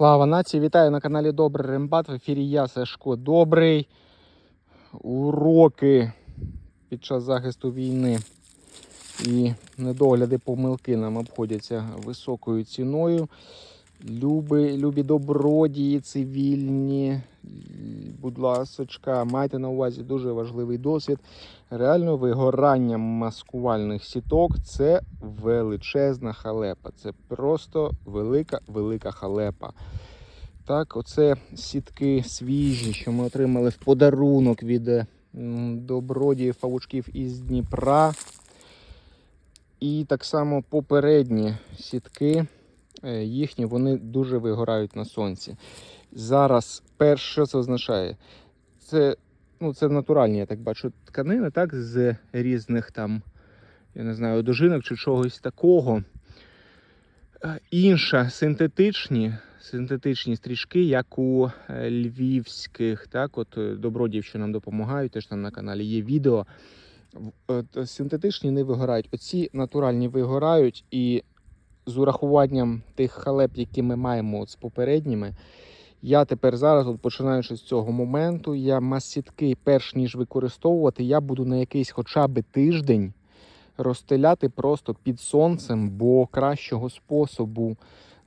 Слава нації! Вітаю на каналі Добрий Рембат. В ефірі я Сашко Добрий. Уроки під час захисту війни і недогляди помилки нам обходяться високою ціною. Люби, любі добродії, цивільні, будь ласочка, майте на увазі дуже важливий досвід. Реально вигорання маскувальних сіток це величезна халепа. Це просто велика, велика халепа. Так, оце сітки свіжі, що ми отримали в подарунок від е, добродіїв павучків із Дніпра. І так само попередні сітки їхні, вони дуже вигорають на сонці. Зараз перше, що це означає? Це, ну, це натуральні, я так бачу, тканини, так, з різних там, я не знаю, дожинок чи чогось такого. Е, Інша синтетичні, синтетичні стрічки, як у е, львівських, так, от е, добродіїв, що нам допомагають, теж там на каналі є відео. Е, Синтетичні не вигорають. Оці натуральні вигорають, і з урахуванням тих халеп, які ми маємо от з попередніми, я тепер зараз, от починаючи з цього моменту, я мас-сітки, перш ніж використовувати, я буду на якийсь хоча б тиждень розстеляти просто під сонцем, бо кращого способу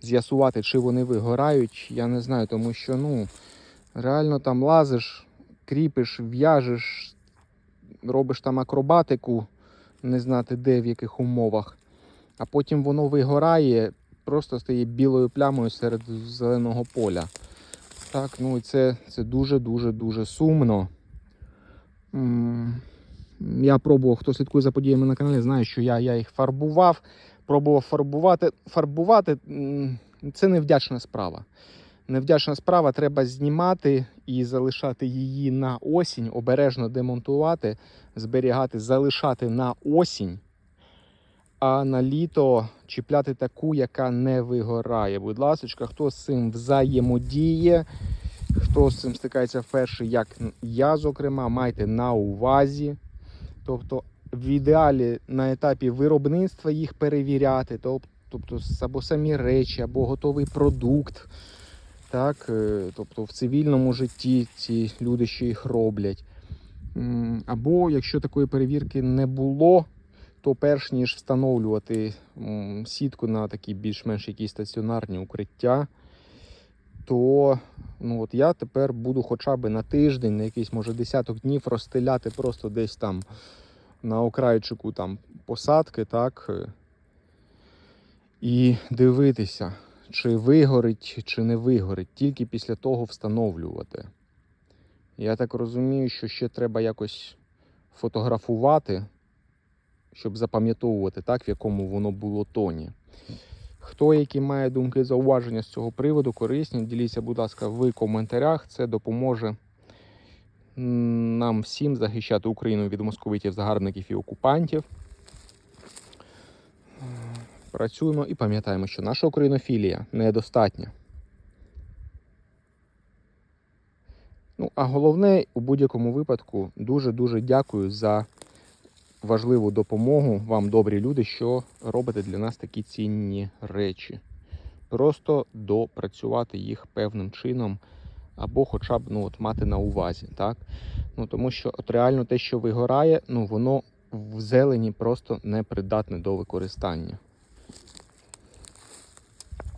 з'ясувати, чи вони вигорають, я не знаю, тому що ну реально там лазиш, кріпиш, в'яжеш, робиш там акробатику, не знати де, в яких умовах, а потім воно вигорає, просто стає білою плямою серед зеленого поля. Так, ну і це, це дуже, дуже, дуже сумно. Я пробував, хто слідкує за подіями на каналі, знає, що я, я їх фарбував, пробував фарбувати. Фарбувати це невдячна справа. Невдячна справа, треба знімати і залишати її на осінь, обережно демонтувати, зберігати, залишати на осінь, а на літо чіпляти таку, яка не вигорає. Будь ласка, хто з цим взаємодіє, хто з цим стикається вперше, як я, зокрема, майте на увазі. Тобто, в ідеалі на етапі виробництва їх перевіряти, тобто або самі речі, або готовий продукт. Так, е, тобто в цивільному житті ці люди, що їх роблять. Або якщо такої перевірки не було, то перш ніж встановлювати сітку на такі більш-менш якісь стаціонарні укриття, то ну, от я тепер буду хоча б на тиждень, на якийсь може десяток днів розстеляти просто десь там на окрайчику там посадки, так, е, і дивитися, чи вигорить, чи не вигорить, тільки після того встановлювати. Я так розумію, що ще треба якось фотографувати, щоб запам'ятовувати так, в якому воно було тоні. Хто які має думки зауваження з цього приводу, корисні, діліться, будь ласка, в коментарях. Це допоможе нам всім захищати Україну від московитів, загарбників і окупантів. Працюємо і пам'ятаємо, що наша українофілія недостатня. Ну, а головне, у будь-якому випадку, дуже-дуже дякую за важливу допомогу вам, добрі люди, що робите для нас такі цінні речі. Просто допрацювати їх певним чином, або хоча б ну, от, мати на увазі. Так? Ну, тому що от реально те, що вигорає, ну, воно в зелені просто не придатне до використання.